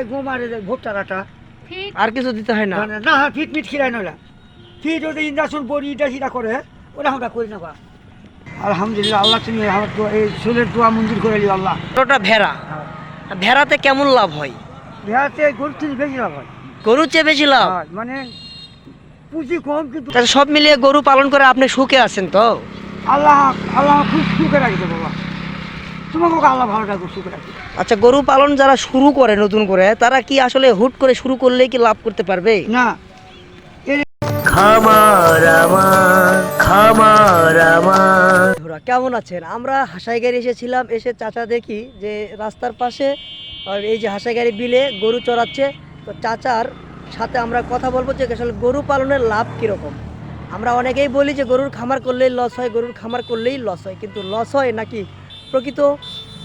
এই গম আর এই ভুট্টার আর কিছু দিতে হয় না। না হ্যাঁ ফিট মিট খিলাই নলা ফিট ওটা ইন্ডাকশন বড়ি এটা সেটা করে ওটা আমরা করি না বা আলহামদুলিল্লাহ আল্লাহ তুমি আমার এই চুলের দোয়া মঞ্জুর করে দিও আল্লাহ। ওটা ভেড়া। ভেড়াতে কেমন লাভ হয়? বিহাতে গরু থেকে বেশি লাভ হয়। গরুর চেয়ে বেশি লাভ? হয়, মানে পুঁজি কম কিন্তু সব মিলিয়ে গরু পালন করে আপনি সুখে আছেন তো? আল্লাহ আল্লাহ খুব সুখে রাখবে বাবা। তোমাকে আল্লাহ ভালো রাখবে সুখে রাখবে আচ্ছা গরু পালন যারা শুরু করে নতুন করে তারা কি আসলে হুট করে শুরু করলেই কি লাভ করতে পারবে? না। খামার আমার খামার আমার। কেমন আছেন? আমরা হাসাইগাড়ি এসেছিলাম এসে চাচা দেখি যে রাস্তার পাশে আর এই যে হাসাইগাড়ি বিলে গরু চড়াচ্ছে তো চাচার সাথে আমরা কথা বলব যে আসলে গরু পালনের লাভ কীরকম? আমরা অনেকেই বলি যে গরুর খামার করলেই লস হয় গরুর খামার করলেই লস হয় কিন্তু লস হয় নাকি? প্রকৃত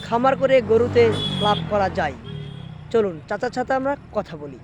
খামার করে গরুতে লাভ করা যায়। চলুন চাচা সাথে আমরা কথা বলি।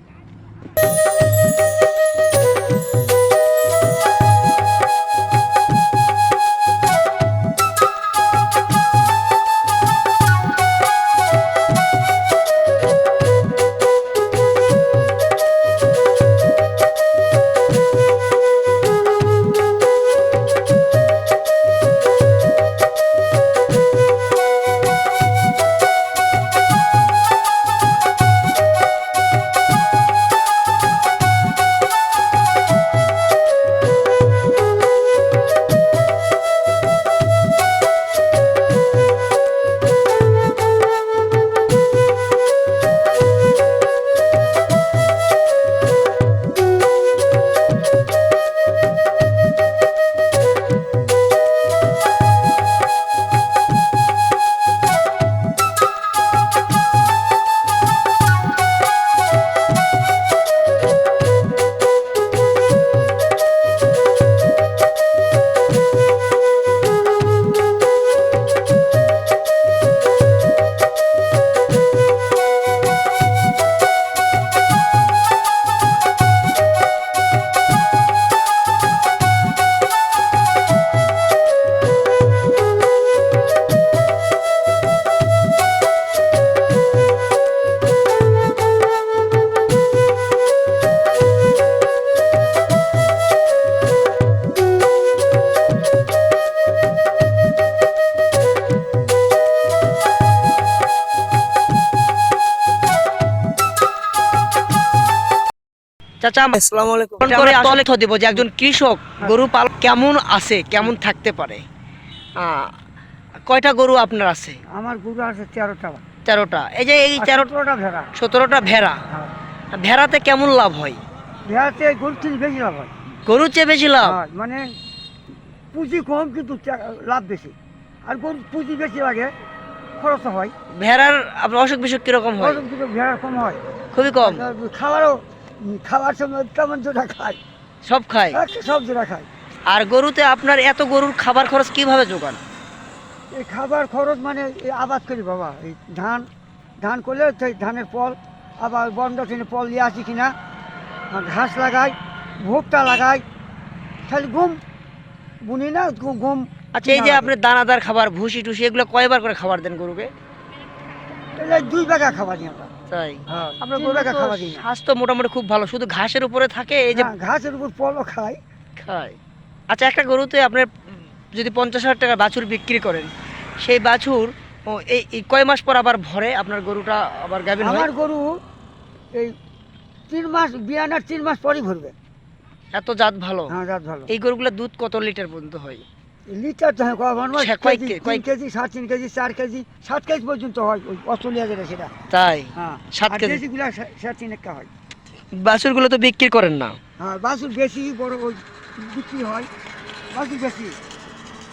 চাচা আসসালামু আলাইকুম। করে তথ্য দেব যে একজন কৃষক গরু পাল কেমন আছে কেমন থাকতে পারে? কয়টা গরু আপনার আছে? আমার গরু আছে তেরোটা। তেরোটা। এই যে এই তেরোটা ভেড়া। সতেরোটা ভেড়া। হ্যাঁ। ভেড়াতে কেমন লাভ হয়? ভেড়াতে গরু থেকে বেশি লাভ হয়। চেয়ে বেশি লাভ? মানে পুঁজি কম কিন্তু লাভ বেশি। আর গরু পুঁজি বেশি লাগে খরচ হয়। ভেড়ার আপনার অসুখ বিসুখ কীরকম হয়? খরচ কিন্তু ভেড়া কম হয়। খুবই কম। আর খাবার সময় তেমন যেটা খায়? সব খায়? একটা সব যেটা খায়। আর গরুতে আপনার এত গরুর খাবার খরচ কীভাবে যোগান এই খাবার খরচ মানে আবাদ করি বাবা এই ধান ধান করলে সেই ধানের ফল আবার বন্ধ থেকে ফল নিয়ে আসি কিনা ঘাস লাগাই ভুট্টা লাগাই খালি গম বুনি না গম আচ্ছা এই যে আপনি দানাদার খাবার ভুসি টুসি এগুলো কয়বার করে খাবার দেন গরুকে? দুই বেগা খাবার দিই আমরা। তাই। হ্যাঁ তো দিই স্বাস্থ্য মোটামুটি খুব ভালো শুধু ঘাসের উপরে থাকে এই যে ঘাসের উপর খাই খায়। আচ্ছা একটা গরুতে আপনার যদি পঞ্চাশ হাজার টাকার বাছুর বিক্রি করেন সেই বাছুর এই কয় মাস পর আবার ভরে আপনার গরুটা আবার আমার গরু এই তিন মাস বিয়ানার তিন মাস পরই ভরবে। এত জাত ভালো। হ্যাঁ রাত ভালো। এই গরুগুলোর দুধ কত লিটার পর্যন্ত হয়? লিটার তো হয় কেজি তিন কেজি সাড়ে তিন কেজি চার কেজি সাত কেজি পর্যন্ত হয় ওই অস্ট্রেলিয়া যেটা সেটা। তাই? হ্যাঁ সাত কেজি? সা- সাড়ে তিন একটা হয়। বাছুরগুলো তো বিক্রি করেন না? হ্যাঁ বাছুর বেশি বড় ওই বিক্রি হয়। বাছুর বেশি।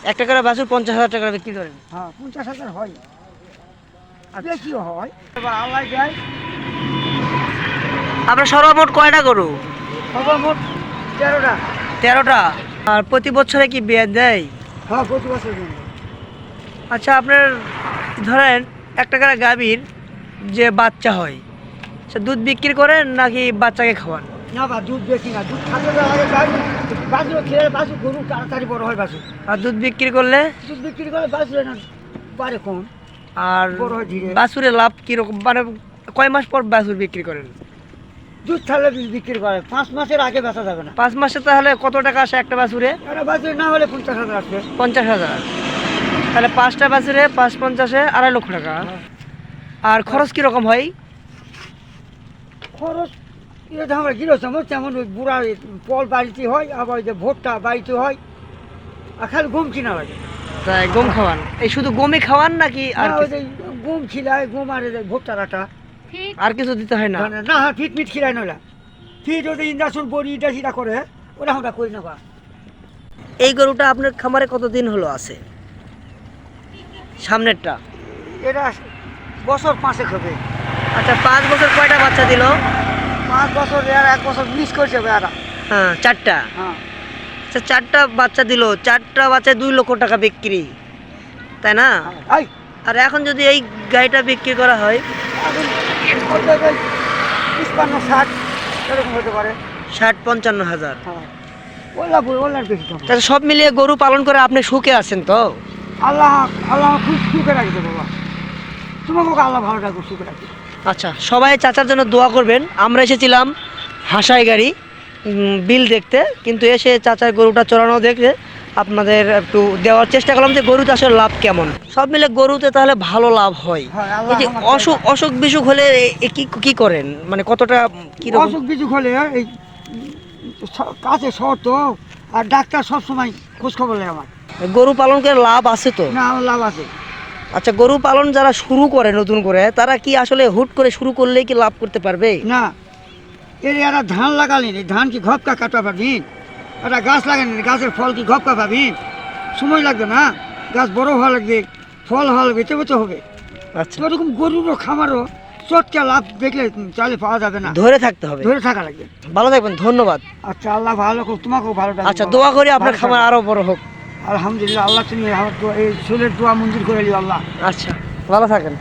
একটা করে বাছুর পঞ্চাশ হাজার টাকা বিক্রি করেন। হ্যাঁ পঞ্চাশ হাজার হয়। আর বেশিও হয়। এবার আল্লাহ দেয়। আপনার সর্বমোট কয়টা গরু? সবার মোট তেরোটা। তেরোটা? আর প্রতি বছরে কি বিয়ে দেয়? হ্যাঁ প্রতি বছর আচ্ছা আপনার ধরেন একটা করে গাভীর যে বাচ্চা হয় সে দুধ বিক্রি করেন নাকি বাচ্চাকে খাওয়ান? না বা দুধ বেশি না। দুধ তো আগে গাই বাছুর খেলে বাছুর গরু তাড়াতাড়ি বড় হয় বাছুর। আর দুধ বিক্রি করলে? দুধ বিক্রি করলে বাছুর না পারে কম। আর বড় হয় ধীরে। বাছুরে লাভ কীরকম? মানে কয় মাস পর বাছুর বিক্রি করেন? দুধ ছাড়লে বিক্রি করে। পাঁচ মাসের আগে বেচা যাবে না। পাঁচ মাসে তাহলে কত টাকা আসে একটা বাছুরে? এটা বাজারে না হলে পঞ্চাশ হাজার আসবে। পঞ্চাশ হাজার। তাহলে পাঁচটা বাছুরে পাঁচ পঞ্চাশে আড়াই লক্ষ টাকা। আর খরচ কীরকম হয়? খরচ এটা আমরা গিরোছাম তেমন ওই বুড়া পল বাড়িতে হয় আবার যে ভোটটা বাড়িতে হয়। আর খালি গম কিনা লাগে তাই গম খাওয়ান। এই শুধু গমই খাওয়ান নাকি আর গম খিলায় গম আর এই যে ভোটটা রাটা আর কিছু দিতে হয় না। না হ্যাঁ ফিট মিট খিলাই নইলা। ফিট ওদের ইন্ডাকশন বড়ি এটা সেটা করে ওরা আমরা করি না বা। এই গরুটা আপনার খামারে কতদিন হলো আছে? সামনেরটা। এটা বছর পাঁচে হবে। আচ্ছা পাঁচ বছর কয়টা বাচ্চা দিল? পাঁচ বছর আর এক বছর মিস করছে বেড়া হ্যাঁ চারটা। হ্যাঁ। আচ্ছা চারটা বাচ্চা দিল। চারটা বাচ্চা দুই লক্ষ টাকা বিক্রি। তাই না? আর এখন যদি এই গাড়িটা বিক্রি করা হয় তিপ্পান্ন ষাট এরকম হতে পারে। ষাট পঞ্চান্ন হাজার। হ্যাঁ। ওলা ওলার বেশি তাহলে সব মিলিয়ে গরু পালন করে আপনি সুখে আছেন তো? আল্লাহ আল্লাহ খুব সুখে রাখবে বাবা। তোমাকে আল্লাহ ভালো রাখব সুখে রাখবে আচ্ছা সবাই চাচার জন্য দোয়া করবেন। আমরা এসেছিলাম হাসাই গাড়ি বিল দেখতে কিন্তু এসে চাচার গরুটা চড়ানো দেখে আপনাদের একটু দেওয়ার চেষ্টা করলাম যে গরু চাষের লাভ কেমন। সব মিলে গরুতে তাহলে ভালো লাভ হয়। হয়, এই যে অসুখ অসুখ বিসুখ হলে কি কি করেন? মানে কতটা কি অসুখ বিসুখ হলে এই কাছে শহর তো আর ডাক্তার সব সময় খোঁজ খবর নেয় আমার। গরু পালন করে লাভ আছে তো? না লাভ আছে। আচ্ছা গরু পালন যারা শুরু করে নতুন করে তারা কি আসলে হুট করে শুরু করলেই কি লাভ করতে পারবে? না এর এরা ধান লাগালেন এই ধান কি ঘপকা কাটা পাবি একটা গাছ লাগালেন গাছের ফল কি ঘপকা পাবি সময় লাগবে না। গাছ বড় হওয়া লাগবে ফল হওয়া লাগবে তবে তো হবে। আচ্ছা। ওরকম গরুরও খামারও চটকা লাভ দেখলে চালে পাওয়া যাবে না। ধরে থাকতে হবে। ধরে থাকা লাগবে। ভালো থাকবেন ধন্যবাদ। আচ্ছা আল্লাহ ভালো করুক তোমাকেও ভালো আচ্ছা দোয়া করি আপনার খামার থাকো। আরও বড় হোক। আলহামদুলিল্লাহ আল্লাহ তুমি আমার এই ছেলের দোয়া মঞ্জুর করে নিও আল্লাহ। আচ্ছা ভালো থাকেন।